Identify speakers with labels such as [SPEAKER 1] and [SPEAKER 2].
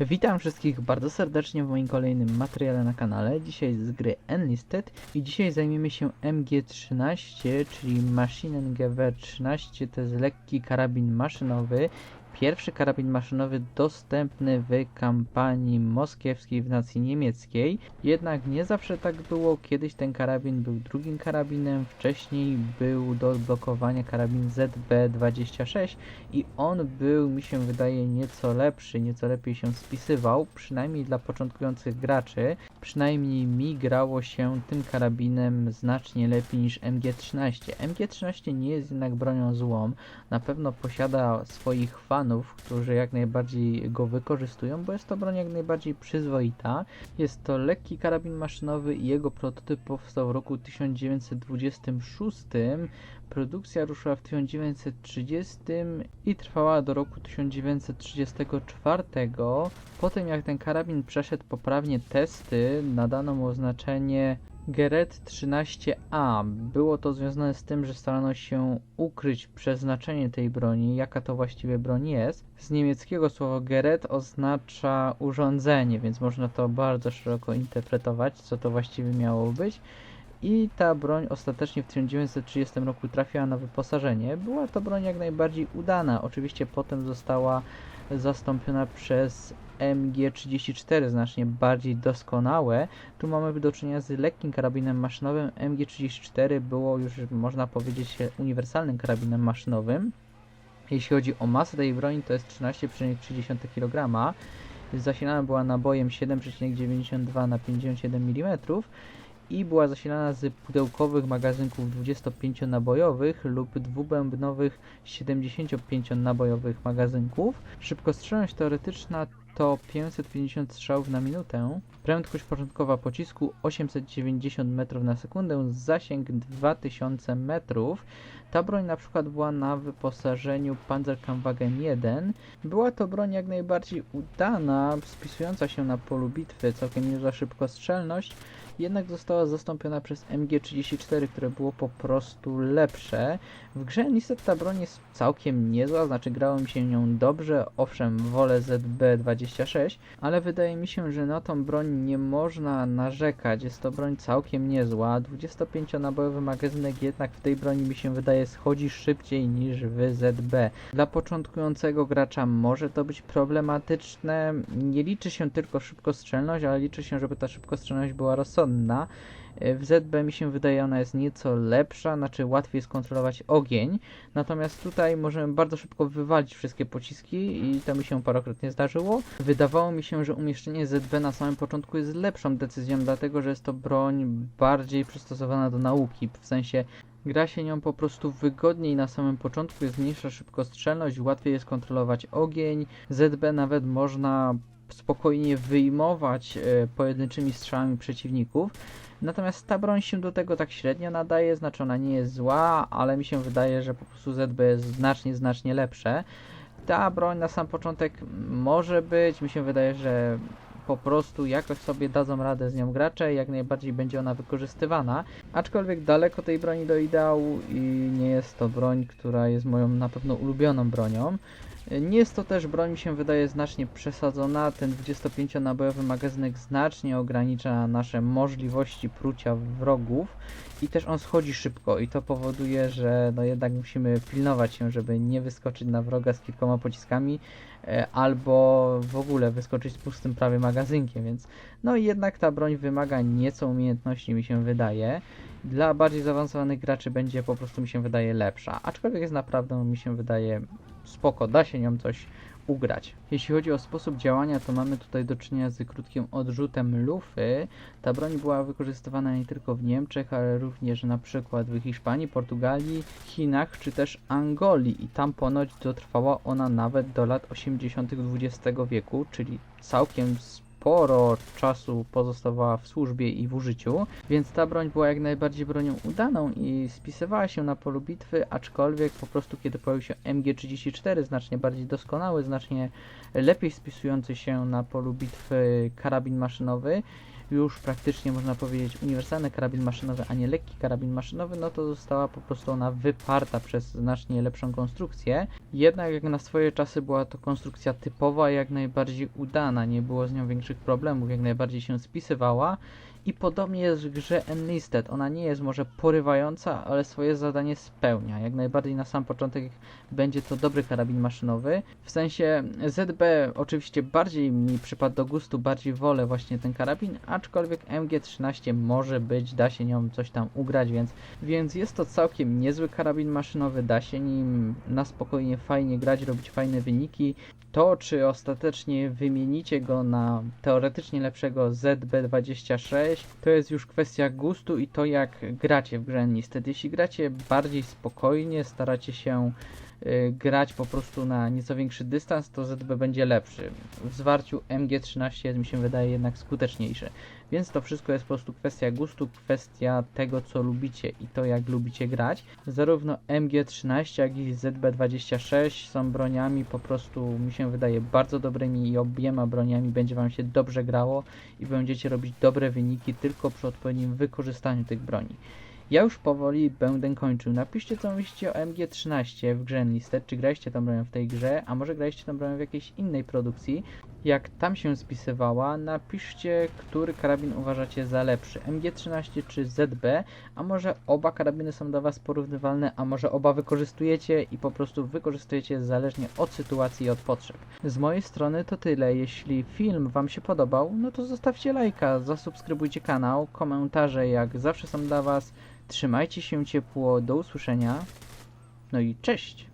[SPEAKER 1] Witam wszystkich bardzo serdecznie w moim kolejnym materiale na kanale. Dzisiaj z gry Enlisted i dzisiaj zajmiemy się MG13, czyli Maschinengewehr 13. To jest lekki karabin maszynowy. Pierwszy karabin maszynowy dostępny w kampanii moskiewskiej w nacji niemieckiej. Jednak nie zawsze tak było. Kiedyś ten karabin był drugim karabinem. Wcześniej był do odblokowania karabin ZB26 i on był, mi się wydaje, nieco lepszy, nieco lepiej się spisywał, przynajmniej dla początkujących graczy. Przynajmniej mi grało się tym karabinem znacznie lepiej niż MG13. MG13 nie jest jednak bronią złą, na pewno posiada swoich fanów, którzy jak najbardziej go wykorzystują, bo jest to broń jak najbardziej przyzwoita. Jest to lekki karabin maszynowy i jego prototyp powstał w roku 1926. Produkcja ruszyła w 1930 i trwała do roku 1934. Po tym jak ten karabin przeszedł poprawnie testy, nadano mu oznaczenie Geret 13A. Było to związane z tym, że starano się ukryć przeznaczenie tej broni, jaka to właściwie broń jest. Z niemieckiego słowo Geret oznacza urządzenie, więc można to bardzo szeroko interpretować, co to właściwie miało być. I ta broń ostatecznie w 1930 roku trafiła na wyposażenie. Była to broń jak najbardziej udana. Oczywiście potem została zastąpiona przez MG34 znacznie bardziej doskonałe. Tu mamy do czynienia z lekkim karabinem maszynowym. MG34 było już, można powiedzieć, uniwersalnym karabinem maszynowym. Jeśli chodzi o masę tej broni, to jest 13,3 kg. Zasilana była nabojem 7,92 na 57 mm i była zasilana z pudełkowych magazynków 25-nabojowych lub dwubębnowych 75-nabojowych magazynków. Szybkostrzelność teoretyczna to 550 strzałów na minutę. Prędkość początkowa pocisku 890 metrów na sekundę, zasięg 2000 metrów. Ta broń na przykład była na wyposażeniu Panzerkampfwagen 1. Była to broń jak najbardziej udana, spisująca się na polu bitwy, całkiem niezła szybkostrzelność, jednak została zastąpiona przez MG34, które było po prostu lepsze. W grze niestety ta broń jest całkiem niezła, znaczy grało mi się nią dobrze, owszem wolę ZB26, ale wydaje mi się, że na tą broń nie można narzekać, jest to broń całkiem niezła. 25-nabojowy magazynek jednak w tej broni mi się wydaje schodzi szybciej niż w ZB. Dla początkującego gracza może to być problematyczne, nie liczy się tylko szybkostrzelność, ale liczy się, żeby ta szybkostrzelność była rozsądna. W ZB mi się wydaje ona jest nieco lepsza, znaczy łatwiej skontrolować ogień, natomiast tutaj możemy bardzo szybko wywalić wszystkie pociski i to mi się parokrotnie zdarzyło. Wydawało mi się, że umieszczenie ZB na samym początku jest lepszą decyzją, dlatego że jest to broń bardziej przystosowana do nauki, w sensie Gra się nią po prostu wygodniej na samym początku, jest mniejsza szybkostrzelność, łatwiej jest kontrolować ogień. ZB nawet można spokojnie wyjmować e, pojedynczymi strzałami przeciwników. Natomiast ta broń się do tego tak średnio nadaje, znaczy ona nie jest zła, ale mi się wydaje, że po prostu ZB jest znacznie, znacznie lepsze. Ta broń na sam początek może być, mi się wydaje, że po prostu jakoś sobie dadzą radę z nią gracze, jak najbardziej będzie ona wykorzystywana. Aczkolwiek daleko tej broni do ideału i nie jest to broń, która jest moją na pewno ulubioną bronią. Nie jest to też broń, mi się wydaje, znacznie przesadzona. Ten 25-nabojowy magazynek znacznie ogranicza nasze możliwości prucia wrogów i też on schodzi szybko i to powoduje, że no jednak musimy pilnować się, żeby nie wyskoczyć na wroga z kilkoma pociskami e, albo w ogóle wyskoczyć z pustym prawie magazynkiem, więc no jednak ta broń wymaga nieco umiejętności, mi się wydaje. Dla bardziej zaawansowanych graczy będzie po prostu mi się wydaje lepsza, aczkolwiek jest naprawdę mi się wydaje spoko, da się nią coś ugrać. Jeśli chodzi o sposób działania, to mamy tutaj do czynienia z krótkim odrzutem lufy. Ta broń była wykorzystywana nie tylko w Niemczech, ale również na przykład w Hiszpanii, Portugalii, Chinach czy też Angolii i tam ponoć dotrwała ona nawet do lat 80. XX wieku, czyli całkiem sporo czasu pozostawała w służbie i w użyciu, więc ta broń była jak najbardziej bronią udaną i spisywała się na polu bitwy, aczkolwiek po prostu kiedy pojawił się MG34, znacznie bardziej doskonały, znacznie lepiej spisujący się na polu bitwy karabin maszynowy, już praktycznie można powiedzieć uniwersalny karabin maszynowy, a nie lekki karabin maszynowy, no to została po prostu ona wyparta przez znacznie lepszą konstrukcję. Jednak jak na swoje czasy była to konstrukcja typowa, jak najbardziej udana, nie było z nią większych problemów, jak najbardziej się spisywała. I podobnie jest w grze Enlisted. Ona nie jest może porywająca, ale swoje zadanie spełnia. Jak najbardziej na sam początek będzie to dobry karabin maszynowy. W sensie ZB oczywiście bardziej mi przypadł do gustu, bardziej wolę właśnie ten karabin, aczkolwiek MG13 może być, da się nią coś tam ugrać, więc, więc jest to całkiem niezły karabin maszynowy, da się nim na spokojnie fajnie grać, robić fajne wyniki. To, czy ostatecznie wymienicie go na teoretycznie lepszego ZB26, to jest już kwestia gustu i to jak gracie w grę Enlisted. Jeśli gracie bardziej spokojnie, staracie się grać po prostu na nieco większy dystans, to ZB będzie lepszy. W zwarciu MG13 jest mi się wydaje jednak skuteczniejszy. Więc to wszystko jest po prostu kwestia gustu, kwestia tego co lubicie i to jak lubicie grać. Zarówno MG13 jak i ZB26 są broniami po prostu mi się wydaje bardzo dobrymi i obiema broniami będzie wam się dobrze grało i będziecie robić dobre wyniki tylko przy odpowiednim wykorzystaniu tych broni. Ja już powoli będę kończył. Napiszcie co myślicie o MG13 w grze Enlisted, czy graliście tą bronią w tej grze, a może graliście tą bronią w jakiejś innej produkcji. Jak tam się spisywała, napiszcie, który karabin uważacie za lepszy, MG13 czy ZB, a może oba karabiny są dla Was porównywalne, a może oba wykorzystujecie i po prostu wykorzystujecie zależnie od sytuacji i od potrzeb. Z mojej strony to tyle. Jeśli film Wam się podobał, no to zostawcie lajka, zasubskrybujcie kanał, komentarze jak zawsze są dla Was. Trzymajcie się ciepło, do usłyszenia. No i cześć!